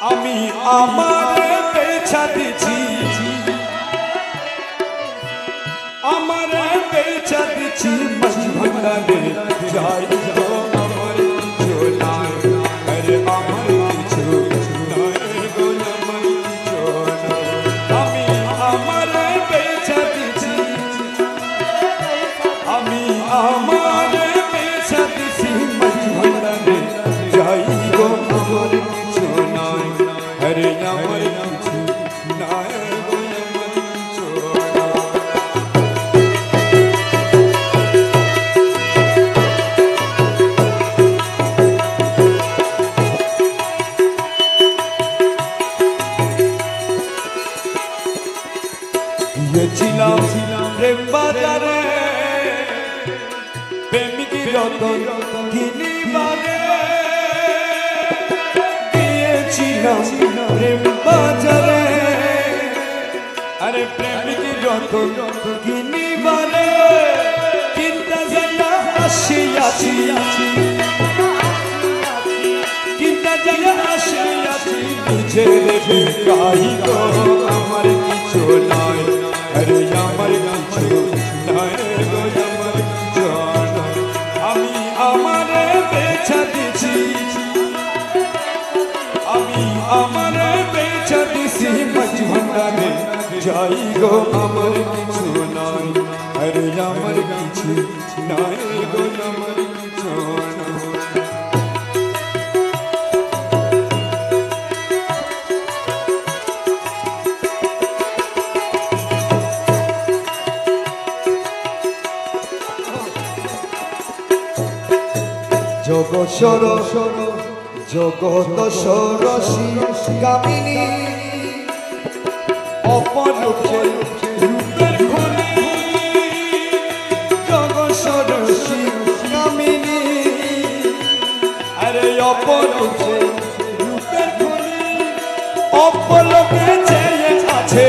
আমি আমার পেছা দিছি। আমার পেছা দিছি মাছ ভান্ডারে যাই। গিয়েছিলাম প্রেম বাজারে। প্রেমিক রতন কিনিবারে। গিয়েছিলাম প্রেম বাজারে। আরে প্রেমিক রতন কিনিবারে। কিনতে যাইয়া আসিয়াছি। কিনতে যাইয়া আসিয়াছি। নিজের ভিকাই আমার কিছু নাই। যাই গো আমার কিছু নাই আরে আমার কিছু নাই গো আমার কিছু নাই জগৎসর জগত সরসী কামিনী। অপরূপে রূপের খনি। জগৎ সরসী কামিনী। আরে অপরূপে রূপের খনি। অপলোকে চেয়ে আছে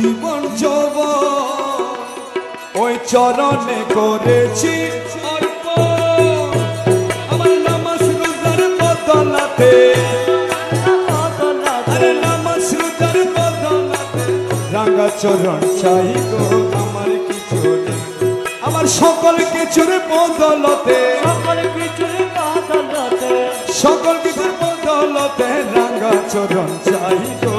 জীবন জবন ওই চরণে করেছি। অর্পণ আমার নামাজ রোজার বদলাতে। আরে নামাজ রোজার বদলাতে। রাঙা চরণ চাই গো আমার কিছু আমার সকল কিছুর বদলতে। সকল কিছুর বদলতে রাঙা চরণ চাই গো।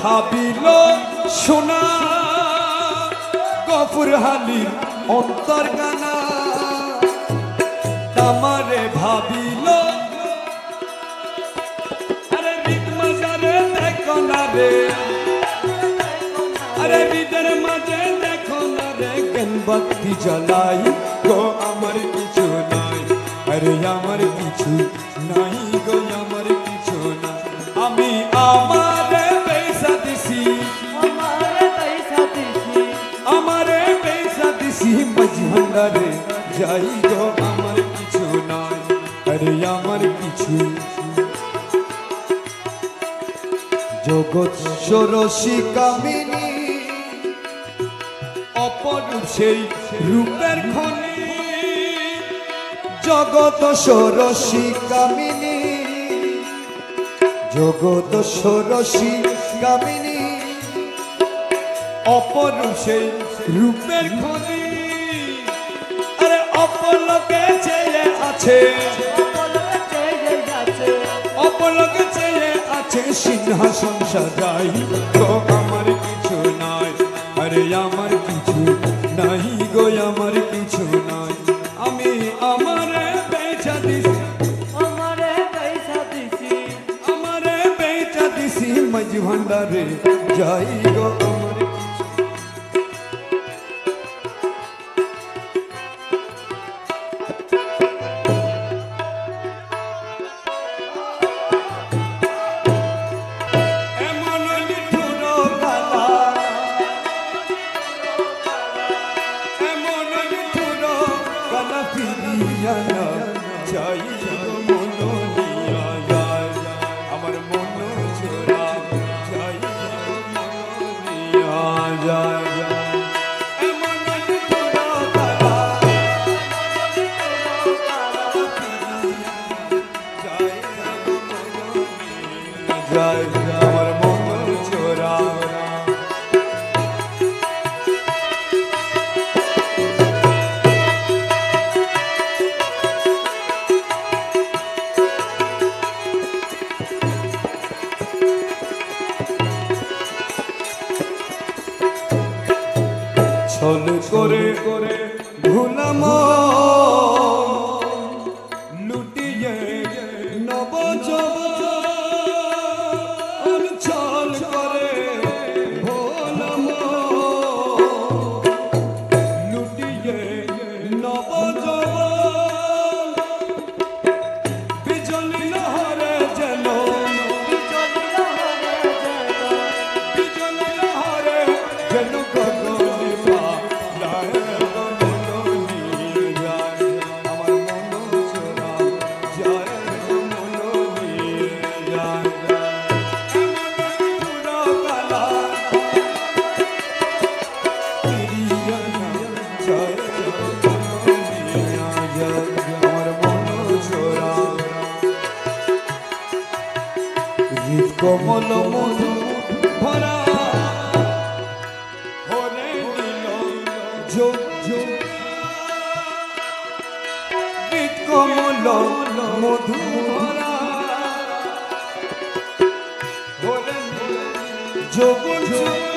ভাবিল সোনা, গফুর হালির অন্তর কানা তামারে ভাবিল, আরে বিদ মাজারে দেখো না রে। আরে বিদের মাঝে দেখো না রে গো আমার কিছু নাই। আরে আমার কিছু নাই গো, আমার কিছু নাই। আমি আমারে দিছি মজহান্ডারে যাই গো, আমার কিছু নাই আরে আমার কিছু জগৎ সরসী কামিনী, অপরূপ সেই রূপের খনি। জগৎ সরসী কামিনী, জগৎ সরসী কামিনী, অপরূপ সেই রূপের খনি। আছে অপলক চেয়ে আছে সিংহাসন সাজাই। তো আমার কিছু নাই আরে আমার কিছু নাই গো আমার কিছু নাই। আমি আমার বেচা দিছি। আমার বেচা দিছি। আমার বেচা দিছি মাঝ ভান্ডারে যাই গো। আমার যায় আমার মন ছোড়া ছল করে করে ভুলাম। যোগ মধু যোগ যোগ